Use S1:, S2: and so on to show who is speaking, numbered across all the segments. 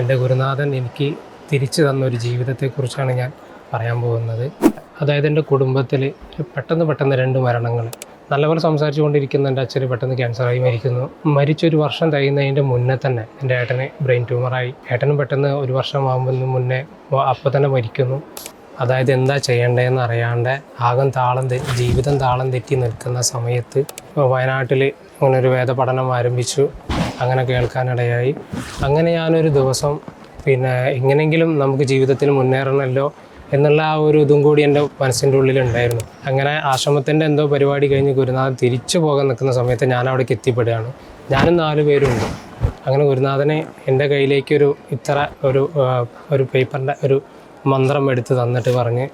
S1: എന്റെ ഗുരുനാഥൻ എനിക്ക് തിരിച്ചു തന്ന ഒരു ജീവിതത്തെക്കുറിച്ചാണ് ഞാൻ പറയാൻ പോകുന്നത്. അതായത് എന്റെ കുടുംബത്തിൽ പെട്ടെന്ന് പെട്ടെന്ന് രണ്ട് മരണങ്ങൾ. നല്ലപോലെ സംസാരിച്ചു കൊണ്ടിരിക്കുന്ന എന്റെ അച്ഛന് പെട്ടെന്ന് ക്യാൻസറായി മരിക്കുന്നു. മരിച്ചൊരു വർഷം കഴിയുന്നതിന്റെ മുന്നേ തന്നെ എന്റെ ഏട്ടന് ബ്രെയിൻ ട്യൂമറായി. ഏട്ടനും പെട്ടെന്ന് ഒരു വർഷം ആകുമ്പോൾ മുന്നേ അപ്പോൾ തന്നെ മരിക്കുന്നു. അതായത് എന്താ ചെയ്യേണ്ടതെന്ന് അറിയാണ്ട് ആകം താളം ജീവിതം താളം തെറ്റി നിൽക്കുന്ന സമയത്ത് വയനാട്ടിൽ അങ്ങനെ ഒരു വേദപഠനം ആരംഭിച്ചു. അങ്ങനെ കേൾക്കാനിടയായി. അങ്ങനെ ഞാനൊരു ദിവസം പിന്നെ എങ്ങനെയെങ്കിലും നമുക്ക് ജീവിതത്തിൽ മുന്നേറണമല്ലോ എന്നുള്ള ആ ഒരു ഇതും കൂടി എന്റെ മനസ്സിന്റെ ഉള്ളിലുണ്ടായിരുന്നു. അങ്ങനെ ആശ്രമത്തിന്റെ എന്തോ പരിപാടി കഴിഞ്ഞ് ഗുരുനാഥൻ തിരിച്ചു പോകാൻ നിൽക്കുന്ന സമയത്ത് ഞാൻ അവിടേക്ക് എത്തിപ്പെടുകയാണ്. ഞാനും നാല് പേരുണ്ട്. അങ്ങനെ ഗുരുനാഥനെ എന്റെ കയ്യിലേക്കൊരു ഇത്ര ഒരു ഒരു പേപ്പറിന്റെ ഒരു മന്ത്രം എടുത്ത് തന്നിട്ട് പറഞ്ഞ്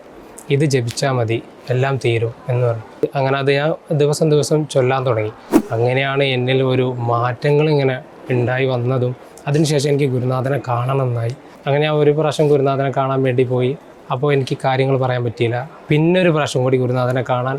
S1: ഇത് ജപിച്ചാൽ മതി എല്ലാം തീരും എന്ന് പറഞ്ഞു. അങ്ങനെ അത് ഞാൻ ദിവസം ദിവസം ചൊല്ലാൻ തുടങ്ങി. അങ്ങനെയാണ് എന്നിൽ ഒരു മാറ്റങ്ങൾ ഇങ്ങനെ ഉണ്ടായി വന്നതും അതിനുശേഷം എനിക്ക് ഗുരുനാഥനെ കാണണമെന്നായി അങ്ങനെ ഞാൻ ഒരു പ്രാവശ്യം ഗുരുനാഥനെ കാണാൻ വേണ്ടി പോയി. അപ്പോൾ എനിക്ക് കാര്യങ്ങൾ പറയാൻ പറ്റിയില്ല. പിന്നെ ഒരു പ്രാവശ്യം കൂടി ഗുരുനാഥനെ കാണാൻ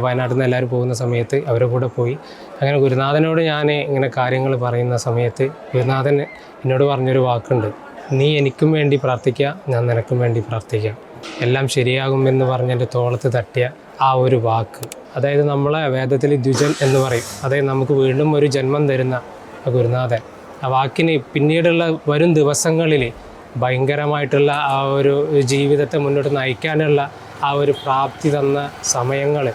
S1: വയനാട്ടിൽ നിന്ന് എല്ലാവരും പോകുന്ന സമയത്ത് അവരുടെ കൂടെ പോയി. അങ്ങനെ ഗുരുനാഥനോട് ഞാൻ ഇങ്ങനെ കാര്യങ്ങൾ പറയുന്ന സമയത്ത് ഗുരുനാഥൻ എന്നോട് പറഞ്ഞൊരു വാക്കുണ്ട്. നീ എനിക്കും വേണ്ടി പ്രാർത്ഥിക്കുക ഞാൻ നിനക്കും വേണ്ടി പ്രാർത്ഥിക്കാം. എല്ലാം ശരിയാകുമെന്ന് പറഞ്ഞ് എന്റെ തോളത്ത് തട്ടിയ ആ ഒരു വാക്ക്. അതായത് നമ്മളെ വേദത്തിൽ ദ്വിജൻ എന്ന് പറയും. അതായത് നമുക്ക് വീണ്ടും ഒരു ജന്മം തരുന്ന ഗുരുനാഥൻ. ആ വാക്കിന് പിന്നീടുള്ള വരും ദിവസങ്ങളിൽ ഭയങ്കരമായിട്ടുള്ള ആ ഒരു ജീവിതത്തെ മുന്നോട്ട് നയിക്കാനുള്ള ആ ഒരു പ്രാപ്തി തന്ന സമയങ്ങൾ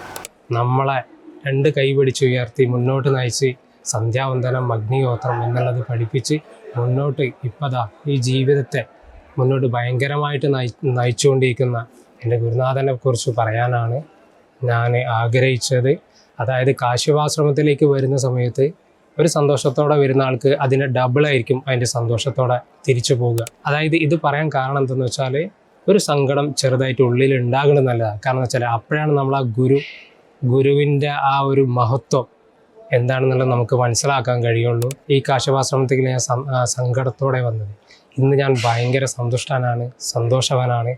S1: നമ്മളെ രണ്ട് കൈ പിടിച്ച് ഉയർത്തി മുന്നോട്ട് നയിച്ച് സന്ധ്യാവന്തനം അഗ്നിഹോത്രം എന്നുള്ളത് പഠിപ്പിച്ച് മുന്നോട്ട് ഇപ്പതാ ഈ ജീവിതത്തെ മുന്നോട്ട് ഭയങ്കരമായിട്ട് നയി നയിച്ചുകൊണ്ടിരിക്കുന്ന എന്റെ ഗുരുനാഥനെ കുറിച്ച് പറയാനാണ് ഞാൻ ആഗ്രഹിച്ചത്. അതായത് കാശ്യവാശ്രമത്തിലേക്ക് വരുന്ന സമയത്ത് ഒരു സന്തോഷത്തോടെ വരുന്ന ആൾക്ക് അതിന്റെ ഡബിളായിരിക്കും അതിന്റെ സന്തോഷത്തോടെ തിരിച്ചു പോവുക. അതായത് ഇത് പറയാൻ കാരണം എന്തെന്ന് വെച്ചാൽ ഒരു സങ്കടം ചെറുതായിട്ട് ഉള്ളിൽ ഉണ്ടാകണം നല്ലതാണ് കാരണം വെച്ചാൽ അപ്പോഴാണ് നമ്മൾ ആ ഗുരു ഗുരുവിന്റെ ആ ഒരു മഹത്വം എന്താണെന്നുള്ളത് നമുക്ക് മനസ്സിലാക്കാൻ കഴിയുള്ളൂ. ഈ കാശവാശ്രമത്തിൽ ഞാൻ സങ്കടത്തോടെ വന്നത്. ഇന്ന് ഞാൻ ഭയങ്കര സന്തുഷ്ടനാണ് സന്തോഷവാനാണ്.